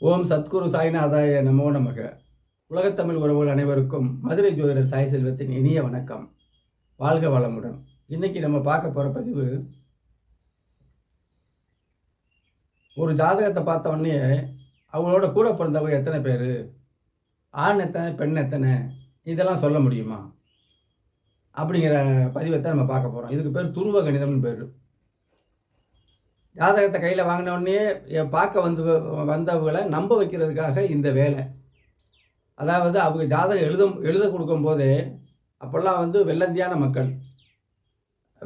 ஓம் சத்குரு சாய்நாதாய நமோ நமக. உலகத்தமிழ் உறவுகள் அனைவருக்கும் மதுரை ஜோதிடர் சாய் செல்வத்தின் இனிய வணக்கம். வாழ்க வளமுடன். இன்னைக்கு நம்ம பார்க்க போகிற பதிவு ஒரு ஜாதகத்தை பார்த்த உடனே அவங்களோட கூட பிறந்தவங்க எத்தனை பேர்? ஆண் எத்தனை பெண் எத்தனை? இதெல்லாம் சொல்ல முடியுமா? அப்படிங்கிற பதிவை தான் நம்ம பார்க்க போகிறோம் இதுக்கு பேர் துருவ கணிதம்னு பேர். ஜாதகத்தை கையில் வாங்கினோடனே பார்க்க வந்து வந்தவங்களை நம்ப வைக்கிறதுக்காக இந்த வேலை. அதாவது அவங்க ஜாதகம் எழுத எழுத கொடுக்கும்போதே அப்போல்லாம் வந்து வெள்ளந்தியான மக்கள்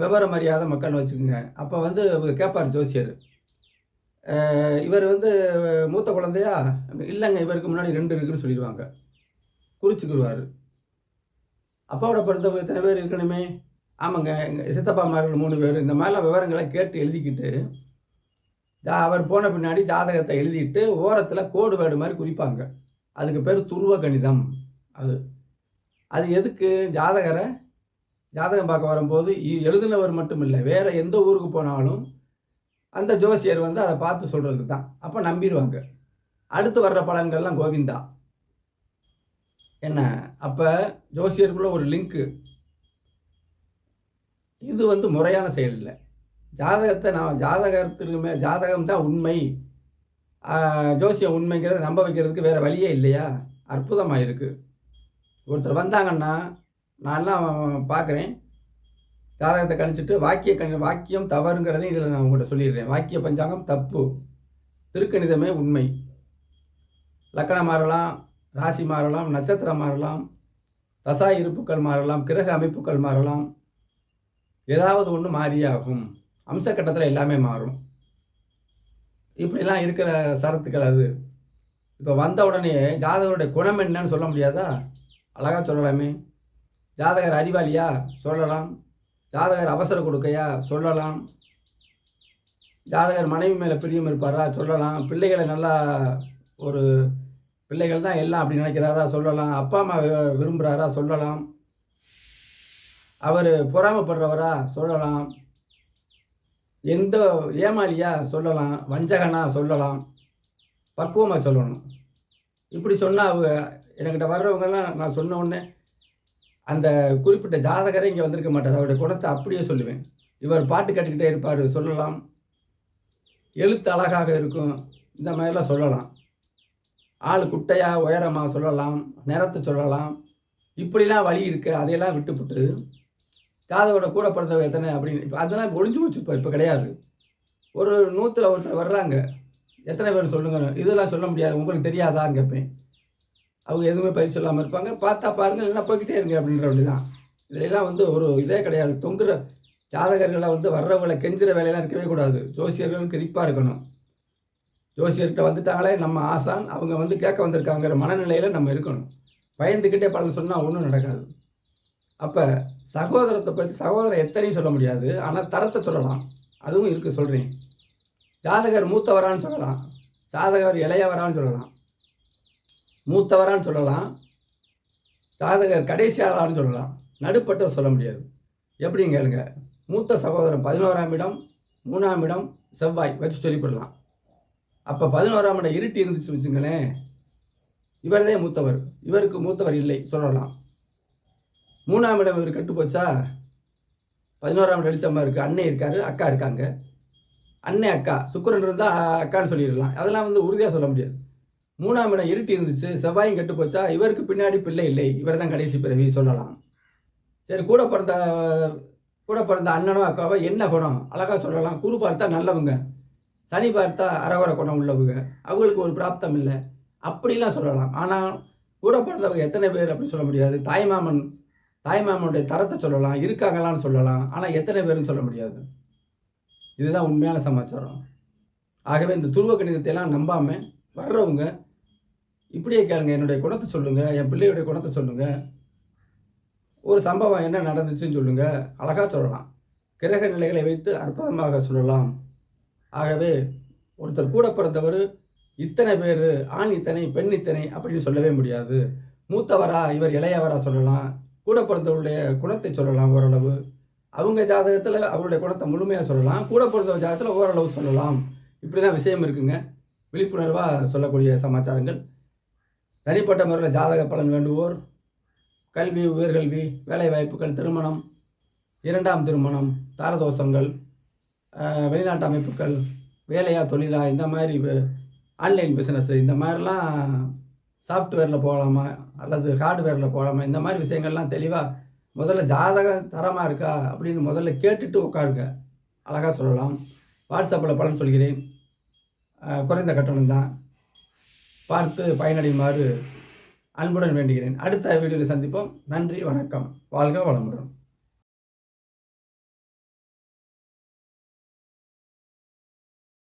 விவரம் அறியாத மக்கள்னு வச்சுக்கோங்க. அப்போ வந்து அவங்க கேட்பார் ஜோசியர். இவர் வந்து மூத்த குழந்தையா? இல்லைங்க இவருக்கு முன்னாடி ரெண்டு இருக்குன்னு சொல்லிடுவாங்க. குறிச்சுக்குருவார். அப்பாவோட பிறந்தவங்க எத்தனை பேர் இருக்கணுமே? ஆமாங்க எங்கள் சித்தப்பாமார்கள் மூணு பேர். இந்த மாதிரிலாம் விவரங்களை கேட்டு எழுதிக்கிட்டு ஜா- அவர் போன பின்னாடி ஜாதகத்தை எழுதிட்டு ஓரத்தில் கோடு வேடு மாதிரி குறிப்பாங்க. அதுக்கு பேர் துருவ கணிதம் அது அது எதுக்கு ஜாதகரை ஜாதகம் பார்க்க வரும்போது எழுதினவர் மட்டும் இல்லை வேறு எந்த ஊருக்கு போனாலும் அந்த ஜோசியர் வந்து அதை பார்த்து சொல்கிறதுக்கு தான். அப்போ நம்பிடுவாங்க. அடுத்து வர்ற பலன்கள்லாம் கோவிந்தா. என்ன அப்போ ஜோசியருக்குள்ள ஒரு லிங்க்கு. இது வந்து முறையான செயல் இல்லை. ஜாதகத்தை நான் ஜாதகத்திற்கு மே ஜாதகம் தான் உண்மை ஜோசியம் உண்மைங்கிறத நம்ப வைக்கிறதுக்கு வேறு வழியே இல்லையா? அற்புதமாக இருக்குது ஒருத்தர் வந்தாங்கன்னா நான்லாம் பார்க்குறேன் ஜாதகத்தை கணிச்சிட்டு வாக்கிய கணி வாக்கியம் தவறுங்கிறதையும் இதில் நான் உங்கள்கிட்ட சொல்லிடுறேன். வாக்கிய பஞ்சாங்கம் தப்பு. திருக்கணிதமே உண்மை. லக்கணம் மாறலாம் ராசி மாறலாம் நட்சத்திரம் மாறலாம் தசா இருப்புக்கள் மாறலாம் கிரக அமைப்புகள் மாறலாம். ஏதாவது ஒன்று மாறியாகும். அம்சக்கட்டத்தில் எல்லாமே மாறும். இப்படிலாம் இருக்கிற சரத்துக்கள் அது. இப்போ வந்த உடனே ஜாதகருடைய குணம் என்னன்னு சொல்ல முடியாதா? அழகாக சொல்லலாமே. ஜாதகர் அறிவாளியா? சொல்லலாம். ஜாதகர் அவசர கொடுக்கையா? சொல்லலாம். ஜாதகர் மனைவி மேலே பிரியம் இருப்பாரா? சொல்லலாம். பிள்ளைகளை நல்லா ஒரு பிள்ளைகள் தான் எல்லாம் அப்படி நினைக்கிறாரா? சொல்லலாம். அப்பா அம்மா விரும்புகிறாரா சொல்லலாம். அவர் பொறாமப்படுறவரா? சொல்லலாம். எந்த ஏமாளியா சொல்லலாம் வஞ்சகனா சொல்லலாம் பக்குவமாக சொல்லணும். இப்படி சொன்னால் அவங்க என்கிட்ட வர்றவங்கெல்லாம் நான் சொன்ன உடனே அந்த குறிப்பிட்ட ஜாதகரே இங்கே வந்திருக்க மாட்டார். அவருடைய குணத்தை அப்படியே சொல்லுவேன். இவர் பாட்டு கட்டிக்கிட்டே இருப்பார் சொல்லலாம். எழுத்து அழகாக இருக்கும் இந்த மாதிரிலாம் சொல்லலாம். ஆள் குட்டையாக உயரமாக சொல்லலாம் நிறத்தை சொல்லலாம். இப்படிலாம் வழி இருக்குது அதையெல்லாம் விட்டுப்புட்டு ஜாதகோட கூட பிறந்தவங்க எத்தனை அப்படின்னு இப்போ அதெல்லாம் ஒழிஞ்சு போச்சு இப்போ இப்போ கிடையாது. ஒரு நூற்றில் ஒருத்தர் வர்றாங்க. எத்தனை பேர் சொல்லுங்க இதெல்லாம் சொல்ல முடியாது உங்களுக்கு தெரியாதான்னு கேட்பேன். அவங்க எதுவுமே பயிர் சொல்லாமல் இருப்பாங்க. பார்த்தா பாருங்கள் இல்லைன்னா போய்கிட்டே இருங்க அப்படின்ற அப்படி தான். இதிலெல்லாம் வந்து ஒரு இதே கிடையாது. தொங்குற ஜாதகர்களை வந்து வர்றவங்களை கெஞ்சுற வேலையெல்லாம் இருக்கவே கூடாது. ஜோசியர்கள் கிரிப்பாக இருக்கணும். ஜோசியர்கிட்ட வந்துட்டாங்களே நம்ம ஆசான் அவங்க வந்து கேட்க வந்திருக்காங்கிற மனநிலையில் நம்ம இருக்கணும். பயந்துக்கிட்டே பலன் சொன்னால் ஒன்றும் நடக்காது. அப்போ சகோதரத்தை பற்றி சகோதரர் எத்தனையும் சொல்ல முடியாது. ஆனால் தரத்தை சொல்லலாம். அதுவும் இருக்குது சொல்கிறேன் ஜாதகர் மூத்தவரான்னு சொல்லலாம். ஜாதகர் இளையவரான்னு சொல்லலாம். மூத்தவரான்னு சொல்லலாம். ஜாதகர் கடைசியாளான்னு சொல்லலாம். நடுப்பட்ட சொல்ல முடியாது. எப்படிங்க கேளுங்க. மூத்த சகோதரன் பதினோராம் இடம் மூணாம் இடம் செவ்வாய் வச்சு சொல்லிவிடலாம் அப்போ பதினோராம் இடம் இருட்டி இருந்துச்சு வச்சுங்களேன் இவர்தே மூத்தவர். இவருக்கு மூத்தவர் இல்லை சொல்லலாம். மூணாம் இடம் இவர் கெட்டு போச்சா பதினோராம் இடம் வெளிச்சமாக இருக்குது அண்ணன் இருக்காரு அக்கா இருக்காங்க. அண்ணன் அக்கா. சுக்கரன் இருந்தால் அக்கான்னு சொல்லிடலாம். அதெல்லாம் வந்து உறுதியாக சொல்ல முடியாது. மூணாம் இடம் இருட்டி இருந்துச்சு. செவ்வாயும் கெட்டு போச்சா இவருக்கு பின்னாடி பிள்ளை இல்லை. இவர் தான் கடைசி பிறவி சொல்லலாம். சரி கூட பிறந்த கூட பிறந்த அண்ணனோ அக்காவோ என்ன குணம்? அழகாக சொல்லலாம். குரு பார்த்தா நல்லவங்க. சனி பார்த்தா அரவர குணம் உள்ளவங்க. அவங்களுக்கு ஒரு பிராப்தம் இல்லை. அப்படிலாம் சொல்லலாம். ஆனால் கூட பிறந்தவங்க எத்தனை பேர் அப்படி சொல்ல முடியாது. தாய்மாமன் தாய்மாமனுடைய தரத்தை சொல்லலாம் இருக்காங்களான்னு சொல்லலாம் ஆனால் எத்தனை பேருன்னு சொல்ல முடியாது. இதுதான் உண்மையான சமாச்சாரம். ஆகவே இந்த துருவ கணிதத்தை எல்லாம் நம்பாமல் வர்றவங்க இப்படியே கேளுங்க என்னுடைய குணத்தை சொல்லுங்கள் என் பிள்ளையுடைய குணத்தை சொல்லுங்கள் ஒரு சம்பவம் என்ன நடந்துச்சுன்னு சொல்லுங்கள் அழகாக சொல்லலாம். கிரக நிலைகளை வைத்து அற்புதமாக சொல்லலாம். ஆகவே ஒருத்தர் கூட பிறந்தவர் இத்தனை பேர் ஆண் இத்தனை பெண் இத்தனை அப்படின்னு சொல்லவே முடியாது. மூத்தவரா இவர் இளையவரா சொல்லலாம். கூட பிறந்தவருடைய குணத்தை சொல்லலாம் ஓரளவு. அவங்க ஜாதகத்தில் அவருடைய குணத்தை முழுமையாக சொல்லலாம். கூட பிறந்தவர் ஜாதகத்தில் ஓரளவு சொல்லலாம். இப்படி தான் விஷயம் இருக்குங்க. விழிப்புணர்வாக சொல்லக்கூடிய சமாச்சாரங்கள். தனிப்பட்ட முறையில் ஜாதக பலன் வேண்டுவோர் கல்வி உயர்கல்வி வேலைவாய்ப்புகள் திருமணம் இரண்டாம் திருமணம் தாரதோஷங்கள் வெளிநாட்டு அமைப்புகள் வேலையா தொழிலா இந்த மாதிரி ஆன்லைன் பிஸ்னஸ் இந்த மாதிரிலாம் சாஃப்ட்வேரில் போகலாமா? அல்லது ஹார்ட்வேரில் போகலாமா? இந்த மாதிரி விஷயங்கள்லாம் தெளிவாக முதல்ல ஜாதகம் தரமாக இருக்கா? அப்படின்னு முதல்ல கேட்டுட்டு உட்காருங்க. அழகாக சொல்லலாம். வாட்ஸ்அப்பில் பலன் சொல்கிறேன். குறைந்த கட்டணம் தான். பார்த்து பயனடையுமாறு அன்புடன் வேண்டுகிறேன். அடுத்த வீடியோவில் சந்திப்போம். நன்றி வணக்கம். வாழ்க வளமுடன்.